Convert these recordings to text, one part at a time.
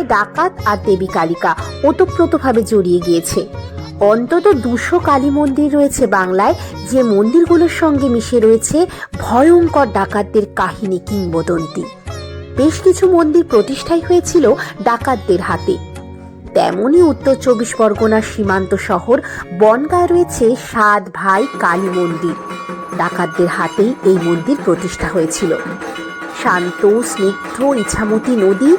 বাংলায় ডাকাত আর দেবী কালিকা ওতপ্রোতভাবে জড়িয়ে গিয়েছে। অন্তত দুশো কালী মন্দির রয়েছে বাংলায়, যে মন্দিরগুলোর সঙ্গে মিশে রয়েছে ভয়ঙ্কর ডাকাতদের কাহিনী কিংবদন্তি। বেশ কিছু মন্দির প্রতিষ্ঠাই হয়েছিল ডাকাতদের হাতে। তেমনই উত্তর চব্বিশ পরগনার সীমান্ত শহর বনগায় রয়েছে সাত ভাই কালী মন্দির। ডাকাতদের হাতেই এই মন্দির প্রতিষ্ঠা হয়েছিল। শান্ত, স্নিগ্ধ, ইছামতি নদী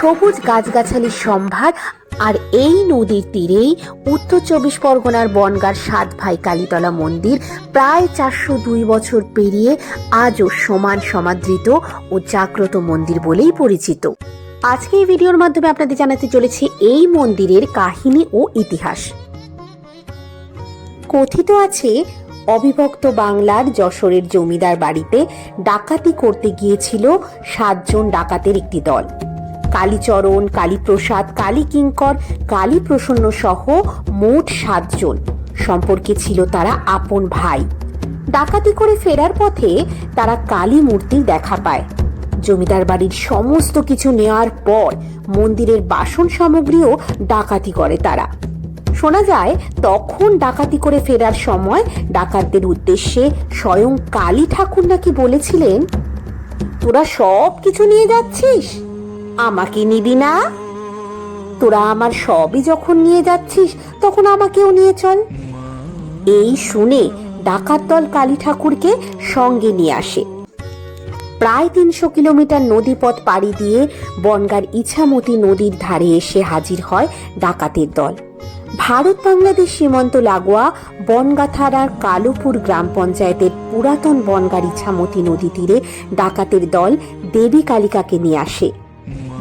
সবুজ গাছগাছালির সম্ভার আর এই নদীর তীরেই উত্তর চব্বিশ পরগনার বনগার সাত ভাই কালীতলা মন্দির প্রায় চারশো দুই বছর পেরিয়ে আজও সমান সমাদৃত ও জাগ্রত মন্দির বলেই পরিচিত। আজকে এই ভিডিওর মাধ্যমে আপনাদের জানাতে চলেছে এই মন্দিরের কাহিনী ও ইতিহাস। কথিত আছে, অবিভক্ত বাংলার যশোরের জমিদার বাড়িতে ডাকাতি করতে গিয়েছিল সাতজন ডাকাতের একটি দল। কালীচরণ, কালীপ্রসাদ কালী কিঙ্কর কালীপ্রসন্ন সহ মোট সাতজন। সম্পর্কে ছিল তারা আপন ভাই। ডাকাতি করে ফেরার পথে তারা কালী মূর্তির দেখা পায়। জমিদার বাড়ির সমস্ত কিছু নেওয়ার পর মন্দিরের বাসন সামগ্রীও ডাকাতি করে তারা। শোনা যায়, তখন ডাকাতি করে ফেরার সময় ডাকাতদের উদ্দেশ্যে স্বয়ং কালী ঠাকুর নাকি বলেছিলেন, তোরা সব কিছু নিয়ে যাচ্ছিস? আমাকে নিবি না? তোরা আমার সবই যখন নিয়ে যাচ্ছিস, তখন আমাকেও নিয়ে চল। এই শুনে ডাকাত দল কালী ঠাকুরকে সঙ্গে নিয়ে আসে। প্রায় তিনশো কিলোমিটার নদীপথ পাড়ি দিয়ে বনগার ইছামতি নদীর ধারে এসে হাজির হয় ডাকাতের দল। ভারত বাংলাদেশ সীমান্ত লাগোয়া বনগা থানার কালুপুর গ্রাম পঞ্চায়েতের পুরাতন বনগার ইছামতি নদী তীরে ডাকাতের দল দেবী কালিকাকে নিয়ে আসে।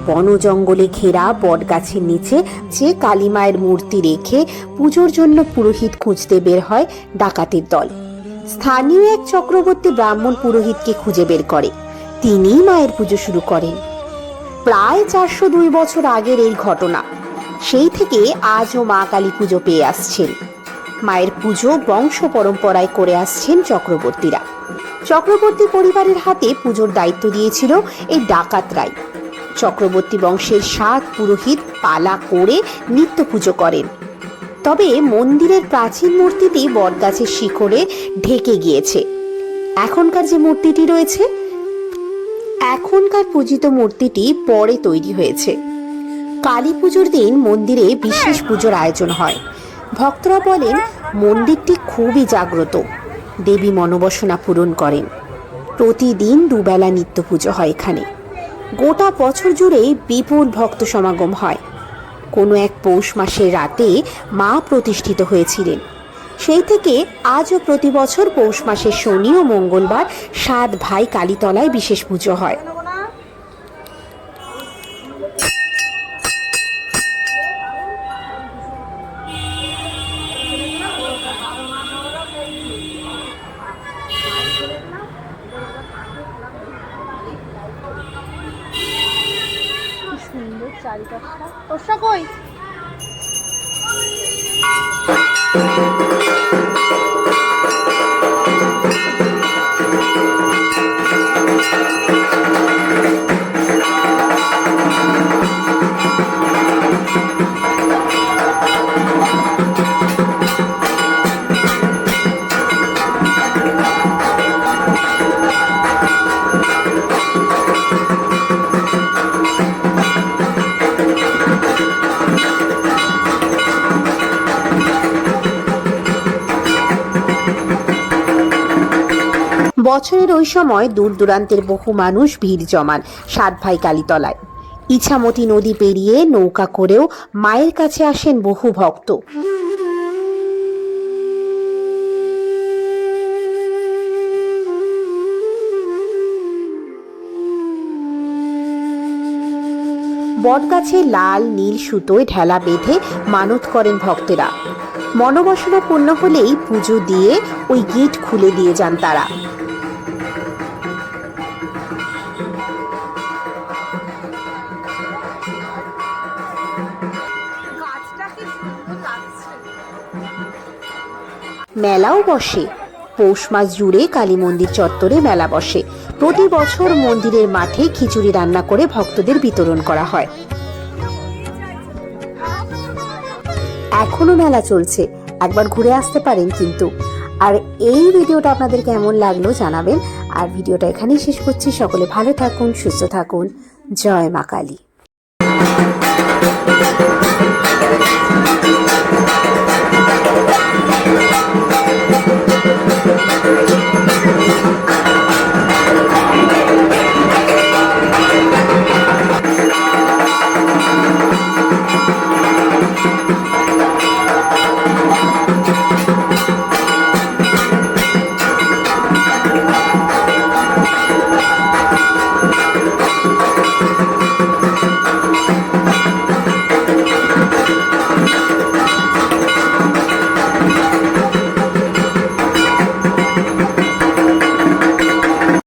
বন জঙ্গলে ঘেরা বটগাছের নিচে যে কালীমায়ের মূর্তি রেখে পুজোর জন্য পুরোহিত খুঁজতে বের হয় ডাকাতের দল। স্থানীয় এক চক্রবর্তী ব্রাহ্মণ পুরোহিতকে খুঁজে বের করে। তিনিই মায়ের পুজো শুরু করেন। প্রায় চারশো দুই বছর আগের এই ঘটনা। সেই থেকে আজও মা কালী পুজো পেয়ে আসছেন। মায়ের পুজো বংশ পরম্পরায় করে আসছেন চক্রবর্তীরা। চক্রবর্তী পরিবারের হাতে পুজোর দায়িত্ব দিয়েছিল এই ডাকাতরাই চক্রবর্তী বংশের সাত পুরোহিত পালা করে নিত্য পুজো করেন। তবে মন্দিরের প্রাচীন মূর্তিটি বটগাছের শিখরে ঢেকে গিয়েছে। এখনকার যে মূর্তিটি রয়েছে, এখনকার পূজিত মূর্তিটি পরে তৈরি হয়েছে। কালী পুজোর দিন মন্দিরে বিশেষ পুজোর আয়োজন হয়। ভক্তরা বলেন, মন্দিরটি খুবই জাগ্রত। দেবী মনোবাসনা পূরণ করেন। প্রতিদিন দুবেলা নিত্য পুজো হয় এখানে। গোটা বছর জুড়েই বিপুল ভক্ত সমাগম হয়। কোনো এক পৌষ মাসের রাতে মা প্রতিষ্ঠিত হয়েছিলেন। সেই থেকে আজও প্রতি বছর পৌষ মাসের শনি ও মঙ্গলবার সাত ভাই কালীতলায় বিশেষ পুজো হয়। সুন্দর চারিপাশটা তোরটা কই? বছরের ওই সময় দূর দূরান্তের বহু মানুষ ভিড় জমান সাত ভাই কালীতলায়। ইছামতি নদী পেরিয়ে নৌকা করেও মায়ের কাছে আসেন বহু ভক্ত। বটগাছে লাল, নীল সুতোয় ঢেলা বেঁধে মানত করেন ভক্তেরা। মনোবাসনা পূর্ণ হলেই পুজো দিয়ে ওই গেট খুলে দিয়ে যান তারা। মেলাও বসে। পৌষ মাস জুড়ে কালী মন্দির চত্বরে মেলা বসে। প্রতি বছর মন্দিরের মাঠে খিচুড়ি রান্না করে ভক্তদের বিতরণ করা হয়। এখনও মেলা চলছে। একবার ঘুরে আসতে পারেন কিন্তু। আর এই ভিডিওটা আপনাদের কেমন লাগল জানাবেন। আর ভিডিওটা এখানেই শেষ করছি। সকলে ভালো থাকুন, সুস্থ থাকুন। জয় মা কালী।